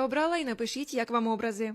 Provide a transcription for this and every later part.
обрала? І напишіть, як вам образи.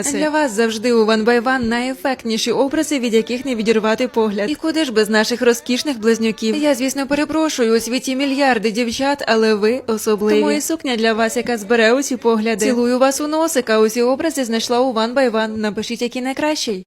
Для вас завжди у One by One найефектніші образи, від яких не відірвати погляд. І куди ж без наших розкішних близнюків? Я, звісно, перепрошую у світі мільярди дівчат, але ви особливі. Тому і сукня для вас, яка збере усі погляди. Цілую вас у носика. Усі образи знайшла у One by One. Напишіть, який найкращий.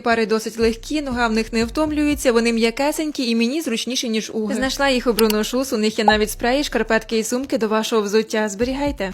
пари досить легкі, нога в них не втомлюється, вони м'якесенькі і мені зручніші, ніж уги. Знайшла їх у Shoes, у них є навіть спреї, шкарпетки і сумки до вашого взуття. Зберігайте.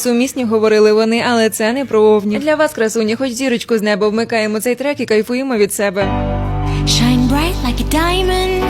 несумісні, говорили вони, але це не про овні. Для вас, красуні, хоч зірочку з неба вмикаємо цей трек і кайфуємо від себе. Shine bright like a diamond.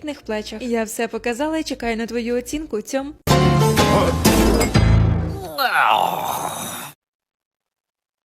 вагітних плечах. Я все показала і чекаю на твою оцінку. Цьом.